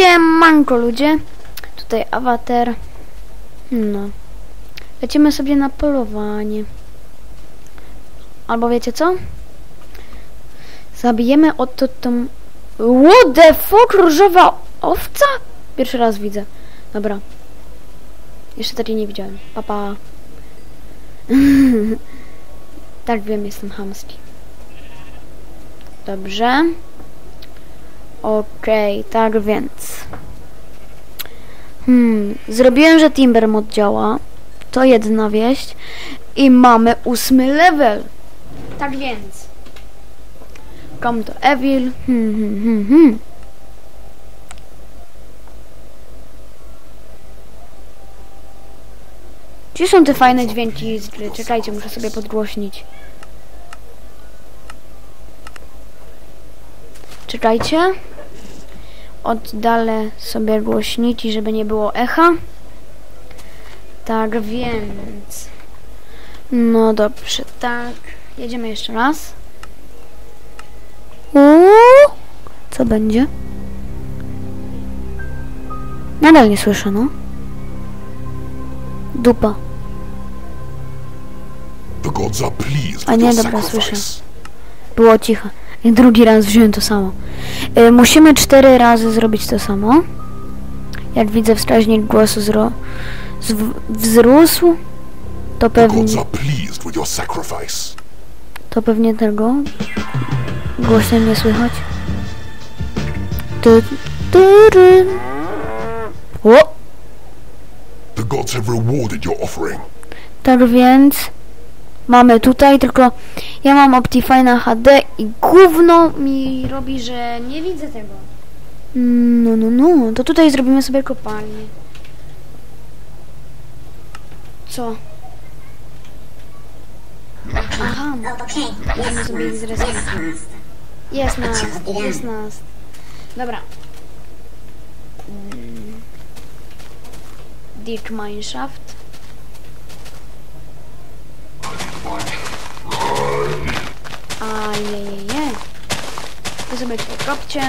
Siemanko ludzie, tutaj awatar. No. Lecimy sobie na polowanie. Albo wiecie co? Zabijemy oto tą... What the fuck, różowa owca? Pierwszy raz widzę. Dobra. Jeszcze takiej nie widziałem. Papa. tak wiem, jestem chamski. Dobrze. Okej, tak więc. Hmm, zrobiłem, że Timber mod działa. To jedna wieść. I mamy ósmy level. Tak więc. Come to Evil. Hmm, hmm, hmm, hmm. Gdzie są te fajne dźwięki? z gry? Czekajcie, muszę sobie podgłośnić. Czekajcie. Oddalę sobie głośniki, żeby nie było echa. Tak więc. No dobrze, tak. Jedziemy jeszcze raz. Uuu, co będzie? Nadal nie słyszę, no. Dupa. A nie, dobra, słyszę. Było cicho. I drugi raz wziąłem to samo. Y, musimy cztery razy zrobić to samo. Jak widzę wskaźnik głosu zro... wzrósł, to pewnie, to pewnie tego głośno nie słychać. O! The gods have rewarded your offering. Tak więc mamy tutaj, tylko ja mam Optifine HD i gówno mi robi, że nie widzę tego. No, no, no, to tutaj zrobimy sobie kopalnię. Co? Aha, możemy sobie ich master. Jest nas, jest nas. Dobra. Mm. Dick Mineshaft. Ajejeje. Wy sobie kopcie.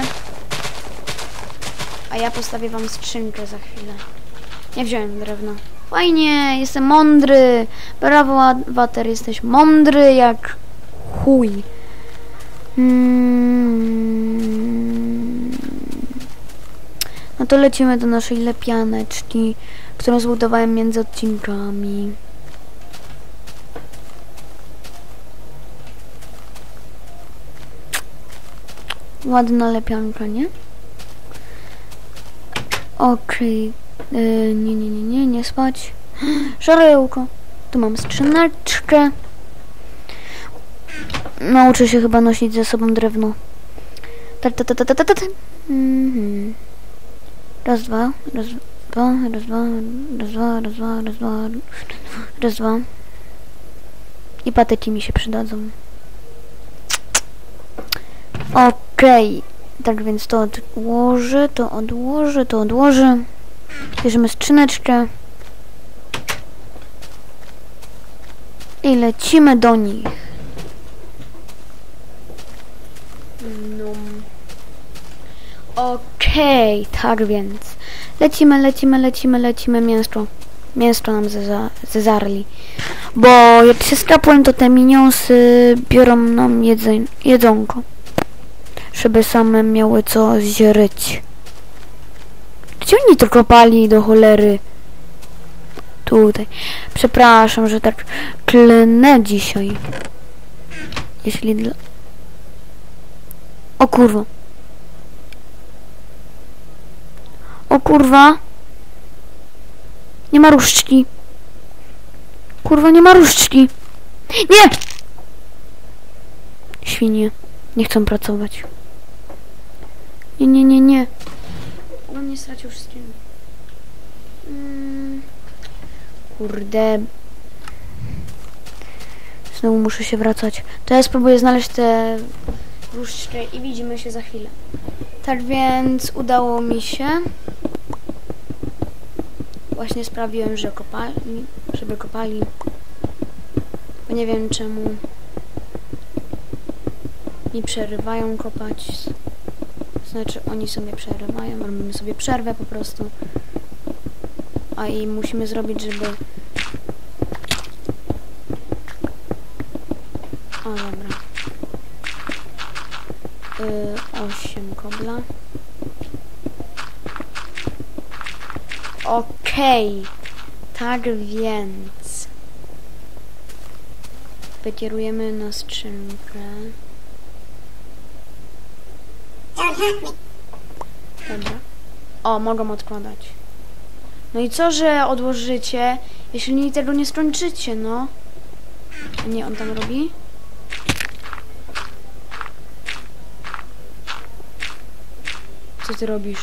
A ja postawię wam skrzynkę za chwilę. Nie wziąłem drewna. Fajnie, jestem mądry. Brawo, Water, jesteś mądry jak chuj. Mm. No to lecimy do naszej lepianeczki, którą zbudowałem między odcinkami. Ładna lepianka, nie? Okej. Yy, nie, nie, nie, nie, nie spać. Żarełko. Tu mam skrzyneczkę. Nauczę się chyba nosić ze sobą drewno. Ta, ta, ta, ta, ta, ta, ta. Mhm. Raz, dwa, raz, dwa, raz, dwa, raz, dwa, raz, dwa, raz, dwa, raz, dwa. I patyki mi się przydadzą. Okej. Tak więc to odłożę, to odłożę, to odłożę. Bierzemy skrzyneczkę. I lecimy do nich. No. Okej, tak więc. Lecimy, lecimy, lecimy, lecimy mięsko. Mięsko nam zeza- zezarli. Bo jak się skapłem, to te minionsy biorą nam jedzonko. Żeby same miały co zżyć. Gdzie oni to kopali do cholery? Tutaj. Przepraszam, że tak klnę dzisiaj. Jeśli dla... O kurwa. O kurwa. Nie ma różdżki. Kurwa, nie ma różdżki. Nie! Świnie. Nie chcą pracować. Nie, nie, nie, nie. On nie stracił wszystkiego. Mm. Kurde. Znowu muszę się wracać. To ja spróbuję znaleźć te różdżkę i widzimy się za chwilę. Tak więc udało mi się. Właśnie sprawiłem, że kopali, żeby kopali. Bo nie wiem czemu mi przerywają kopać. Znaczy oni sobie przerwę mają, robimy sobie przerwę po prostu. A i musimy zrobić, żeby... O, dobra. Y, 8 kobla. Okej. Tak więc... Wykierujemy na skrzynkę. Dobra. O, mogą odkładać. No i co, że odłożycie, jeśli tego nie skończycie, no? Nie, on tam robi? Co ty robisz?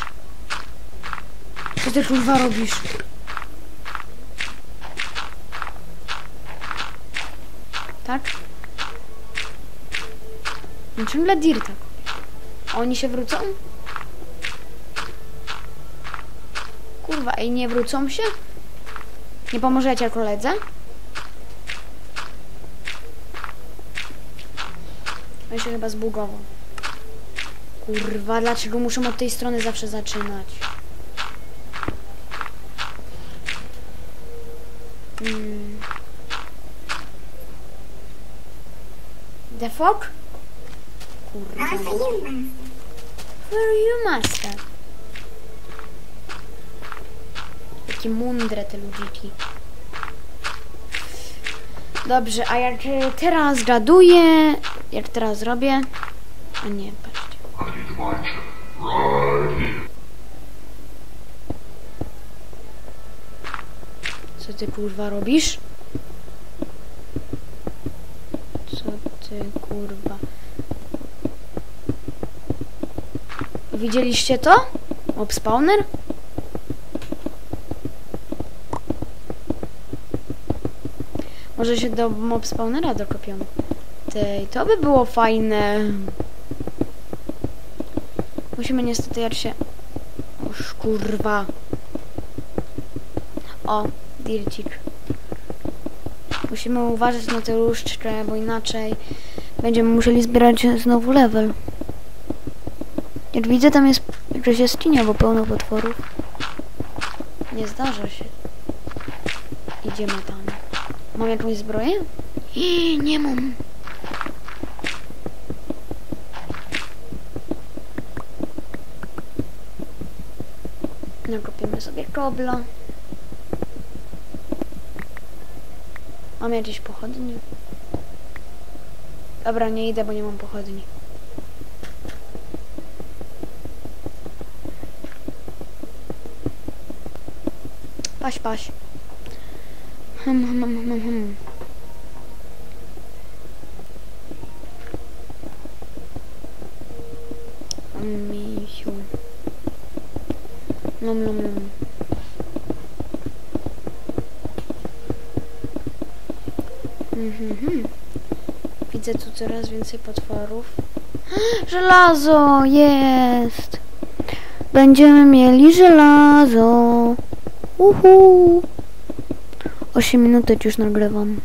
Co ty kurwa robisz? Tak? No ciągle dirta. A Oni się wrócą? Kurwa, ej, nie wrócą się? Nie pomożecie koledze? On się chyba zbugował. Kurwa, dlaczego muszą od tej strony zawsze zaczynać? Hmm. The fuck? Kurwa. Where you master? Jakie mądre te ludziki. Dobrze, a jak e, teraz gaduję, jak teraz zrobię... A nie, patrzcie. Co ty kurwa robisz? Co ty kurwa? Widzieliście to? Mob spawner? Może się do mob spawnera dokopią. Tej, to by było fajne. Musimy niestety jak się... Oż kurwa. O, dircik. Musimy uważać na tę różdżkę, bo inaczej będziemy musieli zbierać znowu level. Jak widzę, tam jest jakaś jaskinia, bo pełno potworów. Nie zdarza się. Idziemy tam. Mam jakąś zbroję? I nie mam. Nakopimy sobie kobla. Mam jakieś pochodnie? Dobra, nie idę, bo nie mam pochodni. Paś, paś. Hmm, hmm, hmm, hmm, hmm. Misiu. Lum, lum, lum. Mhm, mhm. Widzę tu coraz więcej potworów. Żelazo jest! Będziemy mieli żelazo. Uhu. 8 minut już nagrywam.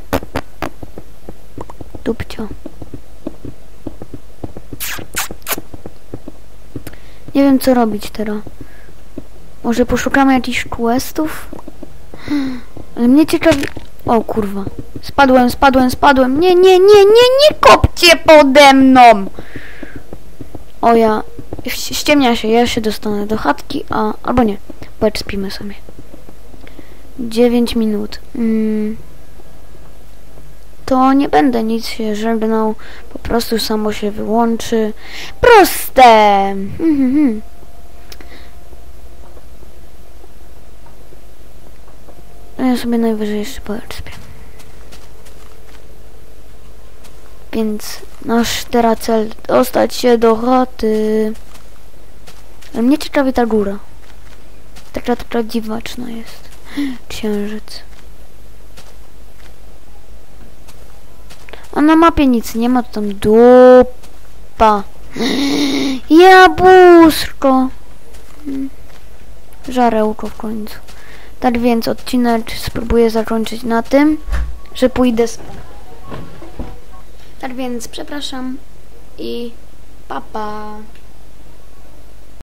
Dupcio. Nie wiem co robić teraz. Może poszukamy jakichś questów? Ale mnie ciekawi... O kurwa. Spadłem, spadłem, spadłem. Nie, nie, nie, nie, nie kopcie pode mną! O ja... Ściemnia się, ja się dostanę do chatki, a... Albo nie. Bo spimy sobie. 9 minut. Mm. To nie będę nic się żegnał. Po prostu samo się wyłączy. Proste! Mhm, Ja sobie najwyżej jeszcze poetspię. Więc nasz teraz cel dostać się do chaty. Ale mnie ciekawi ta góra. Taka, taka dziwaczna jest. Księżyc. A na mapie nic nie ma, to tam dupa. Jabłuszko. Żarełko w końcu. Tak więc odcinek spróbuję zakończyć na tym, że pójdę spać. Tak więc przepraszam i papa. Pa.